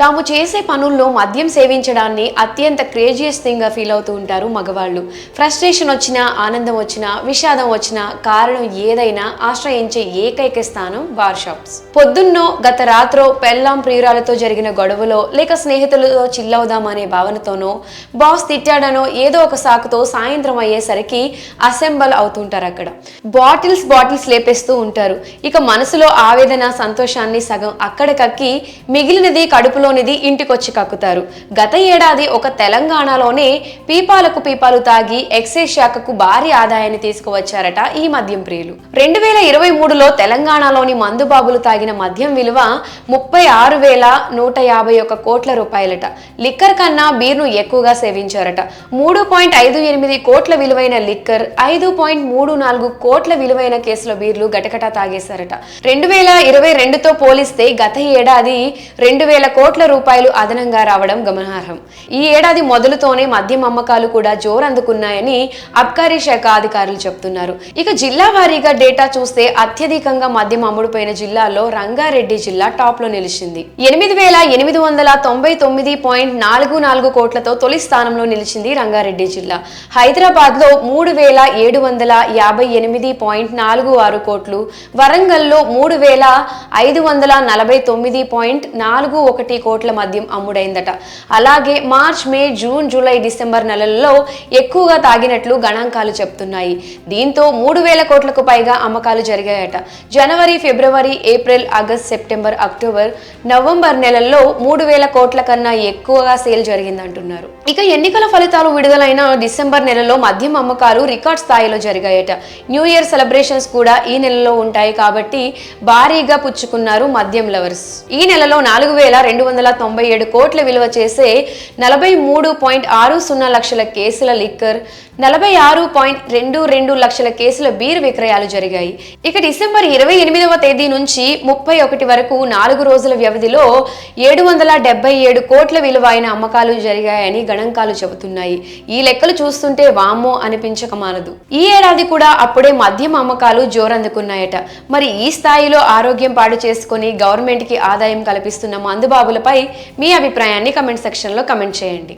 తాము చేసే పనుల్లో మద్యం సేవించడాన్ని అత్యంత క్రేజియస్ థింగ్గా ఫీల్ అవుతూ ఉంటారు మగవాళ్ళు. ఫ్రస్ట్రేషన్ వచ్చినా ఆనందం వచ్చినా విషాదం వచ్చినా కారణం ఏదైనా ఆశ్రయించే ఏకైక స్థానం బార్ షాప్స్ పొద్దున్నో గత రాత్రో పెళ్ళాం ప్రియురాలతో జరిగిన గొడవలో లేక స్నేహితులతో చిల్లవుదామనే భావనతోనో బాస్ తిట్టాడనో ఏదో ఒక సాకుతో సాయంత్రం అయ్యేసరికి అసెంబల్ అవుతుంటారు అక్కడ. బాటిల్స్ బాటిల్స్ లేపేస్తూ ఉంటారు. ఇక మనసులో ఆవేదన సంతోషాన్ని సగం అక్కడ కక్కి మిగిలినది కడుపులోనిది ఇంటికొచ్చి కక్కుతారు. గత ఏడాది ఒక తెలంగాణలోనే పీపాలకు పీపాలు తాగి ఎక్సైజ్ శాఖకు భారీ ఆదాయాన్ని తీసుకువచ్చారట ఈ మద్యం ప్రియులు. రెండు వేల ఇరవై మూడులో తెలంగాణలోని మందుబాబులు తాగిన మద్యం విలువ ముప్పై ఆరు వేల నూట యాభై ఒక కోట్ల రూపాయలట. లిక్కర్ కన్నా బీర్ను ఎక్కువగా సేవించారట. మూడు పాయింట్ ఐదు ఎనిమిది కోట్ల విలువైన లిక్కర్ ఐదు పాయింట్ మూడు నాలుగు కోట్ల విలువైన కేసుల బీర్లు గటగటా తాగేశారట. రెండు వేల ఇరవై రెండుతో పోలిస్తే గత ఏడాది రెండు వేల కోట్ల రూపాయలు అదనంగా రావడం గమనార్హం. ఈ ఏడాది మొదలుతోనే మద్యం అమ్మకాలు కూడా జోరందుకున్నాయని అబ్కారీ శాఖ అధికారులు చెప్తున్నారు. ఇక జిల్లా వారీగా డేటా చూస్తే అత్యధికంగా మద్యం అమ్ముడుపోయిన జిల్లాల్లో రంగారెడ్డి జిల్లా టాప్లో నిలిచింది. ఎనిమిది వేల ఎనిమిది వందల తొంభై తొమ్మిది పాయింట్ నాలుగు నాలుగు కోట్లతో తొలి స్థానంలో నిలిచింది రంగారెడ్డి జిల్లా. హైదరాబాద్లో మూడు వేల ఏడు వందల యాభై ఎనిమిది పాయింట్ నాలుగు ఆరు కోట్లు వరంగల్లో మూడు వేల ఐదు వందల నలభై తొమ్మిది పాయింట్ నాలుగు ఒకటి కోట్ల మద్యం అమ్ముడైందట. అలాగే March May June July December నెలల్లో ఎక్కువగా తాగినట్లు గణాంకాలు చెప్తున్నాయి. దీంతో మూడు వేల కోట్లకు పైగా అమ్మకాలు జరిగాయట. జనవరి ఫిబ్రవరి April August September October November నెలల్లో మూడు వేల కోట్ల కన్నా ఎక్కువగా సేల్ జరిగిందంటున్నారు. ఇక ఎన్నికల ఫలితాలు విడుదలైన డిసెంబర్ నెలలో మద్యం అమ్మకాలు రికార్డ్ స్థాయిలో జరిగాయట. న్యూ ఇయర్ సెలబ్రేషన్స్ కూడా ఈ నెలలో ఉంటాయి కాబట్టి భారీగా పుచ్చుకున్నారు మద్యం లవర్స్. ఈ నెలలో నాలుగు వేల రెండు వందల తొంభై ఏడు కోట్ల విలువ చేసే నలభై మూడు పాయింట్ ఆరు సున్నా లక్షల కేసుల లిక్కర్ నలభై ఆరు పాయింట్ రెండు రెండు లక్షల కేసుల బీర్ విక్రయాలు జరిగాయి. ఇక డిసెంబర్ ఇరవై ఎనిమిదవ తేదీ నుంచి ముప్పై ఒకటి వరకు నాలుగు రోజుల వ్యవధిలో ఏడు వందల డెబ్బై ఏడు కోట్ల విలువైన అమ్మకాలు జరిగాయని గణాంకాలు చెబుతున్నాయి. ఈ లెక్కలు చూస్తుంటే వామ్మో అనిపించక మానదు. ఈ ఏడాది కూడా అప్పుడే మద్యం అమ్మకాలు జోరందుకున్నాయట. మరి ఈ స్థాయిలో ఆరోగ్యం పాడు చేసుకుని గవర్నమెంట్కి ఆదాయం కల్పిస్తున్న మందుబాబులపై మీ అభిప్రాయాన్ని కమెంట్ సెక్షన్లో కమెంట్ చేయండి.